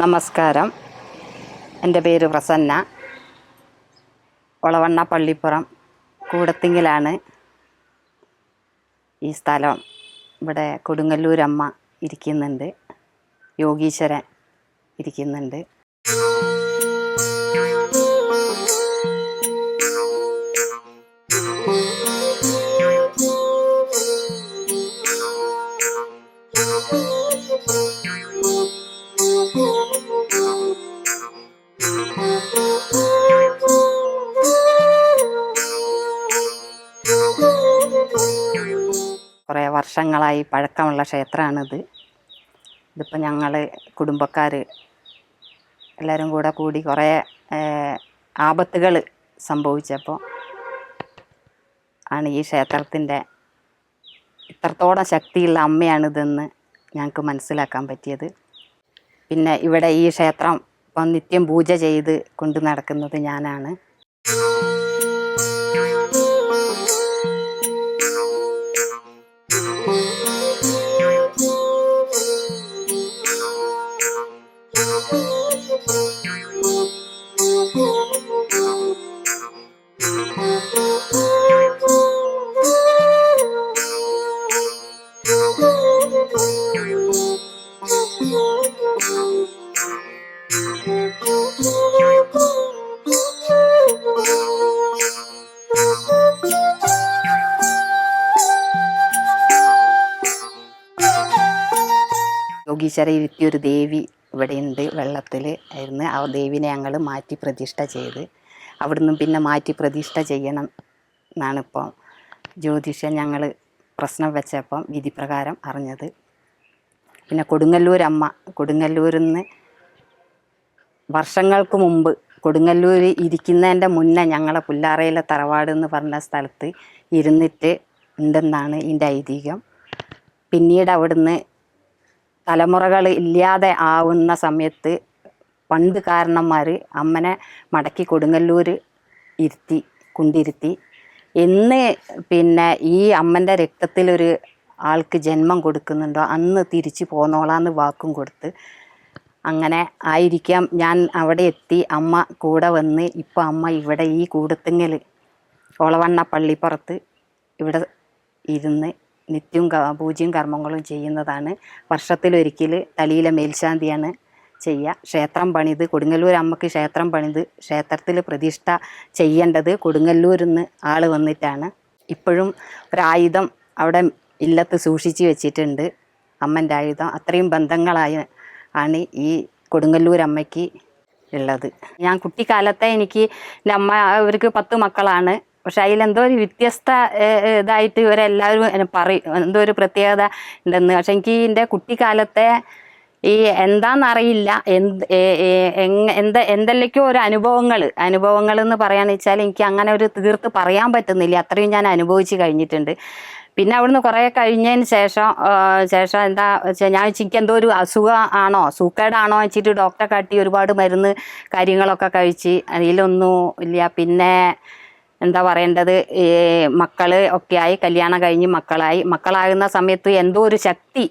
നമസ്കാരം. എന്റെ പേര് പ്രസന്ന. ഒളവണ്ണ പള്ളിപ്പുറം കൂടത്തിങ്കിലാണ് ഈ സ്ഥലം. ഇവിടെ കൊടുങ്ങല്ലൂരമ്മ ഇരിക്കുന്നുണ്ട്. യോഗീശ്വരൻ ഇരിക്കുന്നുണ്ട്. കുറേ വർഷങ്ങളായി പഴക്കമുള്ള ക്ഷേത്രമാണിത്. ഇതിപ്പോൾ ഞങ്ങൾ കുടുംബക്കാർ എല്ലാവരും കൂടെ കൂടി കുറേ ആപത്തുകൾ സംഭവിച്ചപ്പോൾ ആണ് ഈ ക്ഷേത്രത്തിന്റെ ഇത്രത്തോളം ശക്തിയുള്ള അമ്മയാണിതെന്ന് ഞങ്ങൾക്ക് മനസ്സിലാക്കാൻ പറ്റിയത്. പിന്നെ ഇവിടെ ഈ ക്ഷേത്രം ഇപ്പം നിത്യം പൂജ ചെയ്ത് കൊണ്ടു നടക്കുന്നത് ഞാനാണ്. ഒരു ദേവി ഇവിടെയുണ്ട് വെള്ളത്തിൽ ആയിരുന്നു. ആ ദേവിനെ ഞങ്ങൾ മാറ്റി പ്രതിഷ്ഠ ചെയ്ത് അവിടുന്ന് പിന്നെ മാറ്റി പ്രതിഷ്ഠ ചെയ്യണം എന്നാണിപ്പോൾ ജ്യോതിഷം ഞങ്ങൾ പ്രശ്നം വെച്ചപ്പം വിധിപ്രകാരം അറിഞ്ഞത്. പിന്നെ കൊടുങ്ങല്ലൂർ അമ്മ കൊടുങ്ങല്ലൂരിൽ നിന്ന് വർഷങ്ങൾക്ക് മുമ്പ് കൊടുങ്ങല്ലൂർ ഇരിക്കുന്നതിന്റെ മുന്നേ ഞങ്ങളെ പുല്ലാറയിലെ തറവാട് എന്ന് പറഞ്ഞ സ്ഥലത്ത് ഇരുന്നിട്ട് ഉണ്ടെന്നാണ് ഇതിന്റെ ഐതിഹ്യം. പിന്നീട് അവിടുന്ന് തലമുറകൾ ഇല്ലാതെ ആവുന്ന സമയത്ത് പണ്ട് കാരണന്മാർ അമ്മനെ മടക്കി കൊടുങ്ങല്ലൂർ ഇരുത്തി കൊണ്ടിരുത്തി. എന്ന് പിന്നെ ഈ അമ്മന്റെ രക്തത്തിലൊരു ആൾക്ക് ജന്മം കൊടുക്കുന്നുണ്ടോ അന്ന് തിരിച്ചു പോന്നോളാന്ന് വാക്കും കൊടുത്ത് അങ്ങനെ ആയിരിക്കാം. ഞാൻ അവിടെ എത്തി അമ്മ കൂടെ വന്ന് ഇപ്പം അമ്മ ഇവിടെ ഈ കൂടത്തിങ്ങൽ ഒളവണ്ണ പള്ളിപ്പുറത്ത് ഇവിടെ ഇരുന്ന് നിത്യവും പൂജ്യം കർമ്മങ്ങളും ചെയ്യുന്നതാണ്. വർഷത്തിലൊരിക്കൽ തലയിലെ മേൽശാന്തിയാണ് ചെയ്യുക. ക്ഷേത്രം പണിത് കൊടുങ്ങല്ലൂർ അമ്മയ്ക്ക് ക്ഷേത്രം പണിത് ക്ഷേത്രത്തിൽ പ്രതിഷ്ഠ ചെയ്യേണ്ടത് കൊടുങ്ങല്ലൂരിൽ നിന്ന് ആൾ വന്നിട്ടാണ്. ഇപ്പോഴും ഒരായുധം അവിടെ ഇല്ലത്ത് സൂക്ഷിച്ച് വെച്ചിട്ടുണ്ട്. അമ്മന്റെ ആയുധം. അത്രയും ബന്ധങ്ങളായ ആണ് ഈ കൊടുങ്ങല്ലൂർ അമ്മയ്ക്ക് ഉള്ളത്. ഞാൻ കുട്ടിക്കാലത്തെ എനിക്ക് എന്റെ അമ്മ അവർക്ക് പത്ത് മക്കളാണ്. പക്ഷെ അതിലെന്തോ ഒരു വ്യത്യസ്ത ഇതായിട്ട് ഇവരെല്ലാവരും പറയും എന്തോ ഒരു പ്രത്യേകത ഉണ്ടെന്ന്. പക്ഷെ എനിക്ക് എന്റെ കുട്ടിക്കാലത്തെ ഈ എന്താണെന്നറിയില്ല എന്ത് എന്ത് എന്തെല്ലൊക്കെയോ ഒരു അനുഭവങ്ങൾ അനുഭവങ്ങൾ എന്ന് പറയാന്ന് വെച്ചാൽ എനിക്ക് അങ്ങനെ ഒരു തീർത്ത് പറയാൻ പറ്റുന്നില്ല. അത്രയും ഞാൻ അനുഭവിച്ച് കഴിഞ്ഞിട്ടുണ്ട്. പിന്നെ അവിടുന്ന് കുറേ കഴിഞ്ഞതിന് ശേഷം ശേഷം എന്താ വെച്ചാൽ ഞാൻ എനിക്ക് എന്തോ ഒരു അസുഖം ആണോ സൂക്കേടാണോ വെച്ചിട്ട് ഡോക്ടറെ കാട്ടി ഒരുപാട് മരുന്ന് കാര്യങ്ങളൊക്കെ കഴിച്ച് അതിലൊന്നും ഇല്ല. പിന്നെ എന്താ പറയേണ്ടത്? ഈ മക്കൾ ഒക്കെ ആയി കല്യാണം കഴിഞ്ഞ് മക്കളായി. മക്കളാകുന്ന സമയത്ത് എന്തോ ഒരു ശക്തി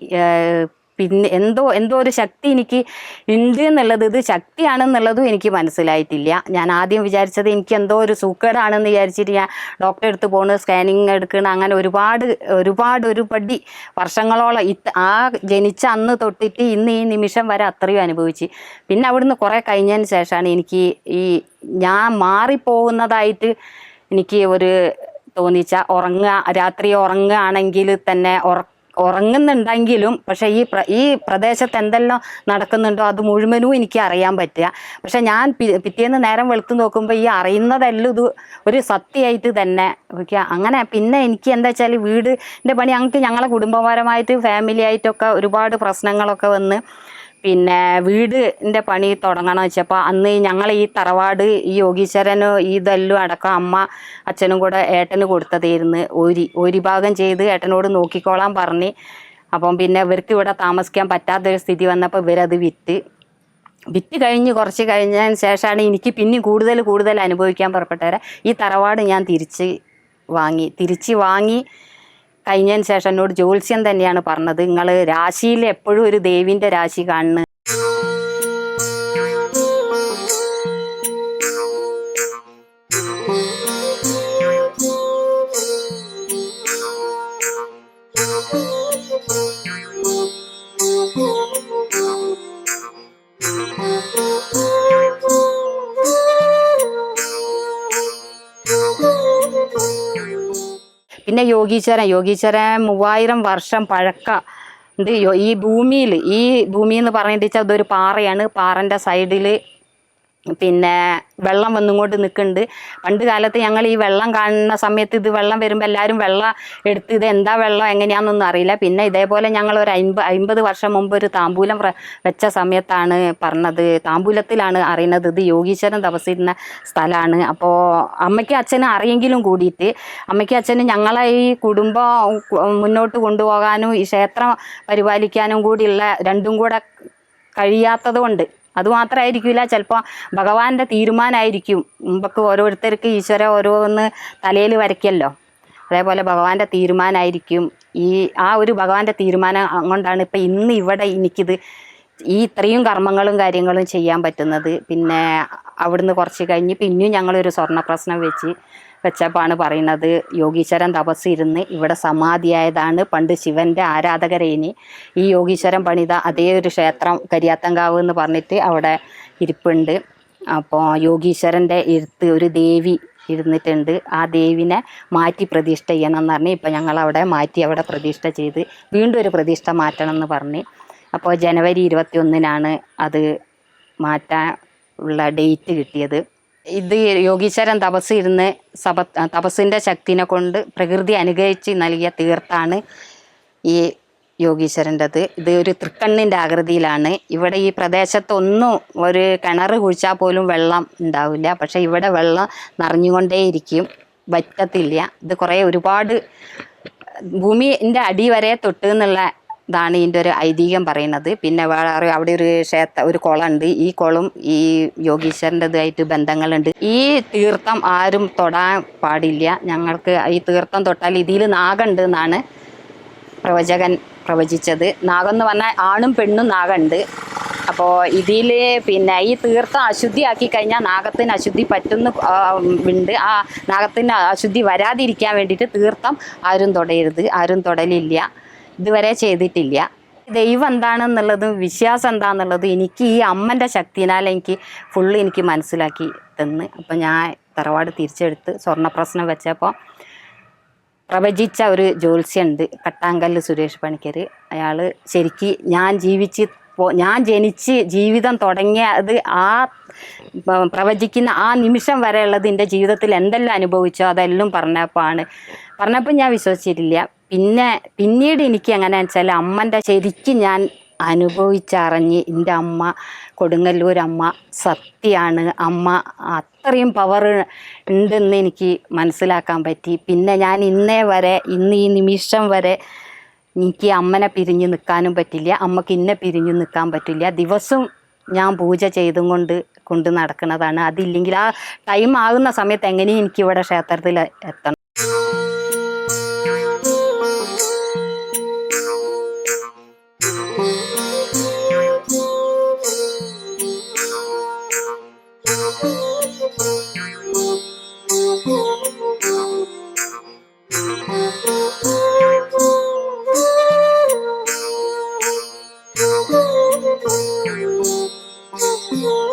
പിന്നെ എന്തോ എന്തോ ഒരു ശക്തി എനിക്ക് ഉണ്ട് എന്നുള്ളത് ഇത് ശക്തിയാണെന്നുള്ളതും എനിക്ക് മനസ്സിലായിട്ടില്ല. ഞാൻ ആദ്യം വിചാരിച്ചത് എനിക്ക് എന്തോ ഒരു സൂക്കേടാണെന്ന് വിചാരിച്ചിട്ട് ഞാൻ ഡോക്ടറെ അടുത്ത് പോണ് സ്കാനിങ് എടുക്കണം അങ്ങനെ ഒരുപാട് ഒരുപാട് ഒരു പടി വർഷങ്ങളോളം ഇത് ആ ജനിച്ച അന്ന് തൊട്ടിട്ട് ഇന്ന് ഈ നിമിഷം വരെ അത്രയും അനുഭവിച്ച്. പിന്നെ അവിടുന്ന് കുറേ കഴിഞ്ഞതിന് ശേഷമാണ് എനിക്ക് ഈ ഞാൻ മാറിപ്പോകുന്നതായിട്ട് എനിക്ക് ഒരു തോന്നിച്ച ഉറങ്ങുക രാത്രി ഉറങ്ങുകയാണെങ്കിൽ തന്നെ ഉറ ഉറങ്ങുന്നുണ്ടെങ്കിലും പക്ഷേ ഈ ഈ പ്രദേശത്ത് എന്തെല്ലാം നടക്കുന്നുണ്ടോ അത് മുഴുവനും എനിക്ക് അറിയാൻ പറ്റുക. പക്ഷെ ഞാൻ പിറ്റേന്ന് നേരം വെളുത്തു നോക്കുമ്പോൾ ഈ അറിയുന്നതെല്ലാം ഇത് ഒരു സത്യമായിട്ട് തന്നെ അങ്ങനെ പിന്നെ എനിക്ക് എന്താ വെച്ചാൽ വീടിന്റെ പണി ഞങ്ങൾക്ക് ഞങ്ങളെ കുടുംബപരമായിട്ട് ഫാമിലി ആയിട്ടൊക്കെ ഒരുപാട് പ്രശ്നങ്ങളൊക്കെ വന്ന് പിന്നെ വീടിന്റെ പണി തുടങ്ങണം വെച്ചപ്പോൾ അന്ന് ഞങ്ങൾ ഈ തറവാട് ഈ യോഗീശ്വരനും ഇതെല്ലാം അടക്കം അമ്മ അച്ഛനും കൂടെ ഏട്ടന് കൊടുത്തതായിരുന്നു. ഒരു ഒരു ഭാഗം ചെയ്ത് ഏട്ടനോട് നോക്കിക്കോളാൻ പറഞ്ഞ്. അപ്പം പിന്നെ ഇവർക്ക് ഇവിടെ താമസിക്കാൻ പറ്റാത്തൊരു സ്ഥിതി വന്നപ്പോൾ ഇവരത് വിറ്റ്. വിറ്റ് കഴിഞ്ഞ് കുറച്ച് കഴിഞ്ഞതിന് ശേഷമാണ് എനിക്ക് പിന്നെ കൂടുതൽ കൂടുതൽ അനുഭവിക്കാൻ പുറപ്പെട്ടവരെ ഈ തറവാട് ഞാൻ തിരിച്ച് വാങ്ങി തിരിച്ച് വാങ്ങി കഴിഞ്ഞ ശേഷം എന്നോട് ജ്യോത്സ്യം തന്നെയാണ് പറഞ്ഞത് നിങ്ങൾ രാശിയിൽ എപ്പോഴും ഒരു ദേവിന്റെ രാശി കാണുന്നു Thank you. പിന്നെ യോഗീശ്വരൻ യോഗീശ്വരൻ മൂവായിരം വർഷം പഴക്ക. ഈ ഭൂമിയിൽ ഈ ഭൂമി എന്ന് പറഞ്ഞിട്ട് ഇതൊരു പാറയാണ്. പാറന്റെ സൈഡിൽ പിന്നെ വെള്ളം വന്നുകൊണ്ട് നിൽക്കുന്നുണ്ട് പണ്ട് കാലത്ത് ഞങ്ങൾ ഈ വെള്ളം കാണുന്ന സമയത്ത് ഇത് വെള്ളം വരുമ്പോൾ എല്ലാവരും വെള്ളം എടുത്ത് ഇത് എന്താ വെള്ളം എങ്ങനെയാണെന്നൊന്നും അറിയില്ല. പിന്നെ ഇതേപോലെ ഞങ്ങൾ ഒരു അൻപത് അമ്പത് വർഷം മുമ്പ് ഒരു താമ്പൂലം വെച്ച സമയത്താണ് പറഞ്ഞത്. താമ്പൂലത്തിലാണ് അറിയുന്നത്. ഇത് യോഗീശ്വരൻ തപസിരുന്ന സ്ഥലമാണ് അപ്പോൾ അമ്മയ്ക്കും അച്ഛനും അറിയെങ്കിലും കൂടിയിട്ട് അമ്മയ്ക്കും അച്ഛനും ഞങ്ങളെ ഈ കുടുംബം മുന്നോട്ട് കൊണ്ടുപോകാനും ഈ ക്ഷേത്രം പരിപാലിക്കാനും കൂടിയുള്ള രണ്ടും കൂടെ കഴിയാത്തത് കൊണ്ട് അതുമാത്രമായിരിക്കില്ല ചിലപ്പോൾ ഭഗവാന്റെ തീരുമാനമായിരിക്കും മുമ്പൊക്കെ ഓരോരുത്തർക്ക് ഈശ്വര ഓരോന്ന് തലയിൽ വരയ്ക്കല്ലോ. അതേപോലെ ഭഗവാന്റെ തീരുമാനമായിരിക്കും ഈ ആ ഒരു ഭഗവാന്റെ തീരുമാനം കൊണ്ടാണ് ഇപ്പം ഇന്ന് ഇവിടെ എനിക്കിത് ഈ ഇത്രയും കർമ്മങ്ങളും കാര്യങ്ങളും ചെയ്യാൻ പറ്റുന്നത്. പിന്നെ അവിടുന്ന് കുറച്ച് കഴിഞ്ഞ് പിന്നെയും ഞങ്ങളൊരു സ്വർണ പ്രശ്നം വെച്ച് വെച്ചപ്പോഴാണ് പറയുന്നത് യോഗീശ്വരൻ തപസ് ഇരുന്ന് ഇവിടെ സമാധിയായതാണ്. പണ്ട് ശിവന്റെ ആരാധകരേനി ഈ യോഗീശ്വരൻ പണിത അതേ ഒരു ക്ഷേത്രം കരിയാത്തങ്കാവ് എന്ന് പറഞ്ഞിട്ട് അവിടെ ഇരിപ്പുണ്ട്. അപ്പോൾ യോഗീശ്വരന്റെ ഇരുത്ത് ഒരു ദേവി ഇരുന്നിട്ടുണ്ട്. ആ ദേവിനെ മാറ്റി പ്രതിഷ്ഠ ചെയ്യണം എന്ന് പറഞ്ഞ് ഇപ്പം ഞങ്ങൾ അവിടെ മാറ്റി അവിടെ പ്രതിഷ്ഠ ചെയ്ത് വീണ്ടും ഒരു പ്രതിഷ്ഠ മാറ്റണം എന്ന് പറഞ്ഞ്. അപ്പോൾ ജനുവരി ഇരുപത്തി ഒന്നിനാണ് അത് മാറ്റാൻ ഉള്ള ഡേറ്റ് കിട്ടിയത്. ഇത് യോഗീശ്വരൻ തപസ് ഇരുന്ന് സപ തപസ്സിന്റെ ശക്തിനെ കൊണ്ട് പ്രകൃതി അനുഗ്രഹിച്ച് നൽകിയ തീർത്ഥാണ് ഈ യോഗീശ്വരന്റെത് ഇത് ഒരു തൃക്കണ്ണിന്റെ ആകൃതിയിലാണ്. ഇവിടെ ഈ പ്രദേശത്തൊന്നും ഒരു കിണർ കുഴിച്ചാൽ പോലും വെള്ളം ഉണ്ടാവില്ല. പക്ഷേ ഇവിടെ വെള്ളം നിറഞ്ഞുകൊണ്ടേയിരിക്കും. വറ്റത്തില്ല. ഇത് കുറേ ഒരുപാട് ഭൂമിന്റെ അടി വരെ തൊട്ട് എന്നുള്ള ഇതാണ് ഇതിന്റെ ഒരു ഐതിഹ്യം പറയുന്നത്. പിന്നെ വേറെ അവിടെ ഒരു ക്ഷേത്ര ഒരു കുളമുണ്ട്. ഈ കുളം ഈ യോഗീശ്വരന്റെതായിട്ട് ബന്ധങ്ങളുണ്ട്. ഈ തീർത്ഥം ആരും തൊടാൻ പാടില്ല. ഞങ്ങൾക്ക് ഈ തീർത്ഥം തൊട്ടാൽ ഇതിൽ നാഗുണ്ട് എന്നാണ് പ്രവചകൻ പ്രവചിച്ചത്. നാഗം എന്ന് പറഞ്ഞാൽ ആണും പെണ്ണും നാഗുണ്ട്. അപ്പോൾ ഇതിൽ പിന്നെ ഈ തീർത്ഥം അശുദ്ധിയാക്കി കഴിഞ്ഞാൽ നാഗത്തിന് അശുദ്ധി പറ്റുന്ന ഉണ്ട്. ആ നാഗത്തിന് അശുദ്ധി വരാതിരിക്കാൻ വേണ്ടിയിട്ട് തീർത്ഥം ആരും തൊടരുത്. ആരും തൊടലില്ല. ഇതുവരെ ചെയ്തിട്ടില്ല. ദൈവം എന്താണെന്നുള്ളതും വിശ്വാസം എന്താണെന്നുള്ളതും എനിക്ക് ഈ അമ്മന്റെ ശക്തിനാൽ എനിക്ക് ഫുള്ള് എനിക്ക് മനസ്സിലാക്കി തന്ന്. അപ്പം ഞാൻ തറവാട് തിരിച്ചെടുത്ത് സ്വർണപ്രശ്നം വെച്ചപ്പോൾ പ്രവചിച്ച ഒരു ജ്യോത്സ്യുണ്ട് കട്ടാങ്കല്ല് സുരേഷ് പണിക്കർ അയാൾ ശരിക്ക് ഞാൻ ജീവിച്ച് ഞാൻ ജനിച്ച് ജീവിതം തുടങ്ങിയത് ആ പ്രവചിക്കുന്ന ആ നിമിഷം വരെയുള്ളത് എന്റെ ജീവിതത്തിൽ എന്തെല്ലാം അനുഭവിച്ചോ അതെല്ലാം പറഞ്ഞപ്പോൾ ആണ് പറഞ്ഞപ്പോൾ ഞാൻ വിശ്വസിച്ചിട്ടില്ല. പിന്നെ പിന്നീട് എനിക്ക് എങ്ങനെയാണെന്ന് വെച്ചാൽ അമ്മന്റെ ശരിക്കും ഞാൻ അനുഭവിച്ചറിഞ്ഞ് എന്റെ അമ്മ കൊടുങ്ങല്ലൂരമ്മ സത്യമാണ് അമ്മ അത്രയും പവർ ഉണ്ടെന്ന് എനിക്ക് മനസ്സിലാക്കാൻ പറ്റി. പിന്നെ ഞാൻ ഇന്നേ വരെ ഇന്ന് ഈ നിമിഷം വരെ എനിക്ക് അമ്മനെ പിരിഞ്ഞ് നിൽക്കാനും പറ്റില്ല. അമ്മയ്ക്ക് ഇന്നെ പിരിഞ്ഞ് നിൽക്കാൻ പറ്റില്ല. ദിവസവും ഞാൻ പൂജ ചെയ്തും കൊണ്ട് കൊണ്ട് നടക്കുന്നതാണ് അതില്ലെങ്കിൽ ആ ടൈം ആകുന്ന സമയത്ത് എങ്ങനെയും എനിക്ക് ഇവിടെ ക്ഷേത്രത്തിൽ എത്തണം. you.